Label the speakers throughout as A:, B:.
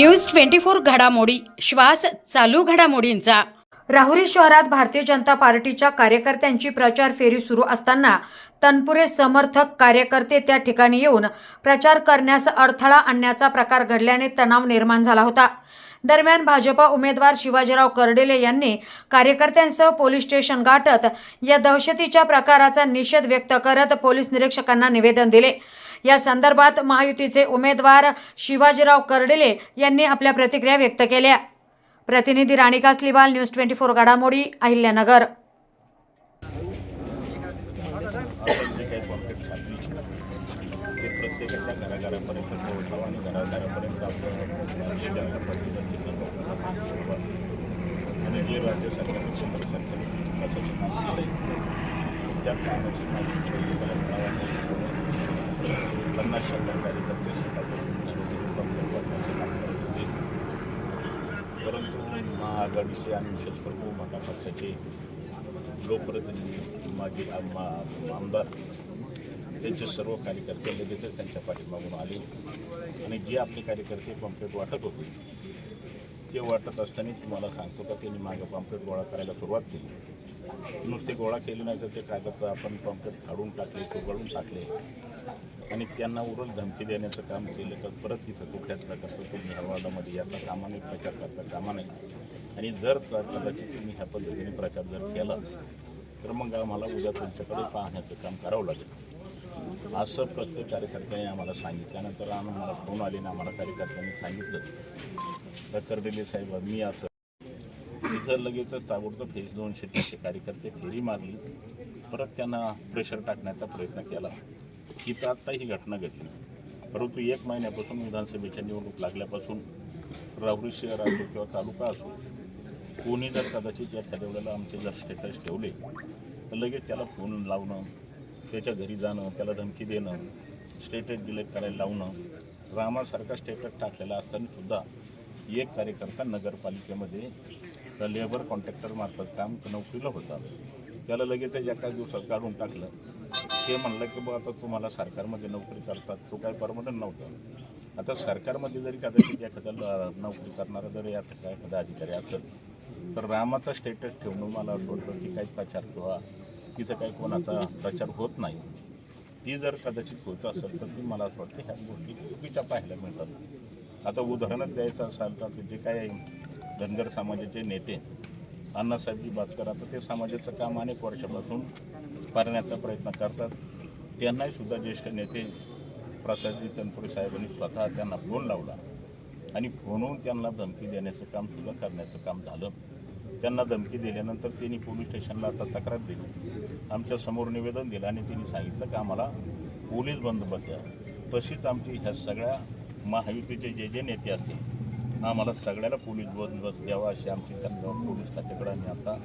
A: News twenty four घडामोडी श्वास चालू घडामोडींचा. राहुरी शहरात भारतीय जनता पार्टीच्या कार्यकर्त्यांची प्रचार फेरी सुरू असताना तनपुरे समर्थक कार्यकर्ते त्या ठिकाणी येऊन प्रचार करण्यास अडथळा आणण्याचा प्रकार घडल्याने तणाव निर्माण झाला होता. दरम्यान भाजपा उमेदवार शिवाजीराव कर्डेले यांनी कार्यकर्त्यांसह पोलीस स्टेशन गाठत या दहशतीच्या प्रकाराचा निषेध व्यक्त करत पोलीस निरीक्षकांना निवेदन दिले. या संदर्भात महायुतीचे उमेदवार शिवाजीराव कर्डिले यांनी आपल्या प्रतिक्रिया व्यक्त केल्या. प्रतिनिधी Ranika Sliwal news twenty four घडामोडी अहिल्यानगर.
B: जे काही छापली ते प्रत्येकाच्या घराघरापर्यंत पोहोचलो आणि घराघरापर्यंत आपलं भारतीय जनता पार्टीचे सर्व आणि जे राज्य सरकारने केंद्र सरकारने विकासाचे काम केलं आहे त्या कामाची माहिती प्रत्येकाला मिळावा पन्नास शंभर कार्यकर्ते सकाळपासून करण्याचे काम करत होते परंतु महाआघाडीचे आणि विशेष करून महा पक्षाचे लोकप्रतिनिधी माजी आम- आमदार त्यांचे सर्व कार्यकर्ते लगेचच त्यांच्या पाठीमागून आले. आणि जे आपले कार्यकर्ते पम्पलेट वाटत होते ते वाटत असताना तुम्हाला सांगतो का त्यांनी मागं पम्पलेट गोळा करायला सुरुवात केली. नुसते गोळा केले नाही तर ते कागद आपण पम्पलेट फाडून टाकले चोगळून टाकले. आणि त्यांना उरल धमकी देण्याचं काम केलं तर परत इथं कुठल्याच प्रकारचं तुम्ही हवालामध्ये याचा कामा नाही प्रचार करता कामा नाही. आणि जर कदाचित तुम्ही ह्या पद्धतीने प्रचार जर केला तर मग आम्हाला उद्या तुमच्याकडे पाहण्याचं काम करावं लागेल. असं प्रत्येक कार्यकर्त्याने आम्हाला सांगितल्यानंतर आम्हाला फोन आले ना आम्हाला कार्यकर्त्यांनी सांगितलं. तर दिले साहेब मी असं तिथं लगेचच ताबडतोब फेज दोनशे तीनशे कार्यकर्ते फेरी मारली. परत त्यांना प्रेशर टाकण्याचा प्रयत्न केला. तिथं आत्ता ही घटना घडली. परंतु एक महिन्यापासून विधानसभेच्या निवडणूक लागल्यापासून राहुरी शहर असो किंवा तालुका असो कोणी जर कदाचित एखाद्या वेळेला आमचे जर स्टेटस ठेवले तर लगेच त्याला फोन लावणं त्याच्या घरी जाणं त्याला धमकी देणं स्टेटस डिलेक्ट करायला लावणं रामासारखा स्टेटस टाकलेला असताना सुद्धा एक कार्यकर्ता नगरपालिकेमध्ये लेबर कॉन्ट्रॅक्टर मार्फत काम नोकरीला होता. त्याला लगेच एकाच दिवसात काढून टाकलं. ते म्हणलं की बा आता तुम्हाला सरकारमध्ये नोकरी करतात. तो काय परमनंट नव्हता. आता सरकारमध्ये जरी कदाचित एखाद्याला नोकरी करणारा जरी आता काय एखादा अधिकारी असेल तर रामाचा स्टेटस ठेवणं मला वाटतं की काही प्रचार किंवा तिथं काही कोणाचा प्रचार होत नाही. ती जर कदाचित होत असेल तर ती मला असं वाटतं ह्या गोष्टी चुकीच्या पाहायला मिळतात. आता उदाहरणच द्यायचं असेल तर जे काय धनगर समाजाचे नेते अण्णासाहेबजी बातकर आता ते समाजाचं काम अनेक वर्षापासून करण्याचा प्रयत्न करतात. त्यांनाही सुद्धा ज्येष्ठ नेते प्रसादजी तनपुरे साहेबांनी स्वतः त्यांना फोन लावला आणि फोनवरून त्यांना धमकी देण्याचं काम सुद्धा करण्याचं काम झालं. त्यांना धमकी दिल्यानंतर त्यांनी पोलीस स्टेशनला आता तक्रार दिली. आमच्यासमोर निवेदन दिलं आणि त्यांनी सांगितलं की आम्हाला पोलीस बंदोबस्त द्या तशीच आमची ह्या सगळ्या महायुतीचे जे जे नेते असतील आम्हाला सगळ्याला पोलीस बंदोबस्त द्यावा अशी आमची त्यांना पोलीस खात्याकडे आम्ही आता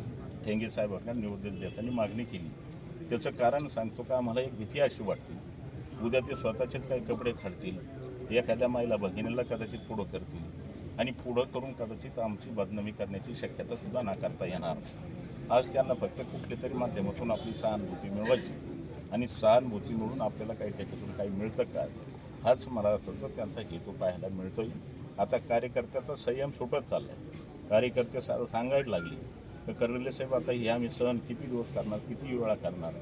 B: ठेंगे साहेबांना निवेदन देताना मागणी केली. त्याचं कारण सांगतो का आम्हाला एक भीती अशी वाटते उद्या ते स्वतःचेच काही कपडे खाडतील एखाद्या महिला भगिनीला कदाचित पुढं करतील. आणि पुढं करून कदाचित आमची बदनामी करण्याची शक्यता सुद्धा नाकारता येणार आज त्यांना फक्त कुठल्या तरी माध्यमातून आपली सहानुभूती मिळवायची. आणि सहानुभूती मिळून आपल्याला काही त्याच्यातून काही मिळतं का? हाच मला वाटतं त्यांचा हेतू पाहायला मिळतोय. आता कार्यकर्त्याचा संयम सुटत चालला आहे कार्यकर्ते सारं सांगायला लागले तर करलेले साहेब आता हे आम्ही सहन किती दिवस करणार? किती वेळा करणार?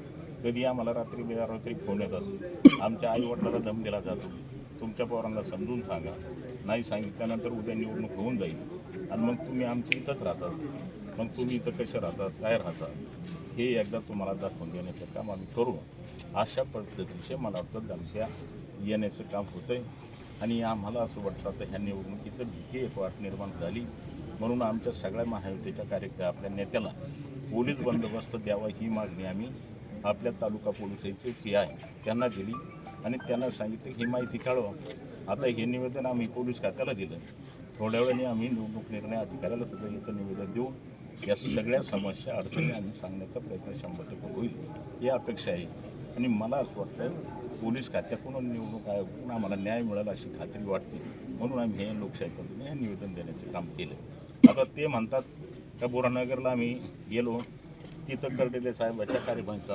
B: कधी आम्हाला रात्री बेरात्री फोन येतात? आमच्या आई वडिलांना दम दिला जातो. तुमच्या पोरांना समजून सांगा. नाही सांगितल्यानंतर उद्या निवडणूक होऊन जाईल. आणि मग तुम्ही आमच्या इथंच राहतात. मग तुम्ही इथं कसे राहतात? काय राहतात? हे एकदा तुम्हाला दाखवून देण्याचं काम आम्ही करू. अशा पद्धतीचे मला वाटतं धमक्या येण्याचं काम होतंय. आणि आम्हाला असं वाटतं आता ह्या निवडणुकीचं भीती एक वाट निर्माण झाली. म्हणून आमच्या सगळ्या महायुतीच्या कार्यक्रम आपल्या नेत्याला पोलीस बंदोबस्त द्यावा ही मागणी आम्ही आपल्या तालुका पोलिसांची ती आहे त्यांना दिली. आणि त्यांना सांगितलं ही माहिती काढवा. आता हे निवेदन आम्ही पोलीस खात्याला दिलं. थोड्या वेळाने आम्ही निवडणूक निर्णय अधिकाऱ्याला सुद्धा याचं निवेदन देऊन या सगळ्या समस्या अडचणी आम्ही सांगण्याचा प्रयत्न शंभर टक्के होईल ही अपेक्षा आहे. आणि मला असं वाटतं पोलीस खात्याकडून निवडणूक आयोगाकडून आम्हाला न्याय मिळेल अशी खात्री वाटते. म्हणून आम्ही हे लोकशाही पद्धतीने हे निवेदन देण्याचे काम केलं. आता ते म्हणतात का बोरानगरला आम्ही गेलो. तिथं कर्डिले साहेबाच्या कार्यक्रमाचा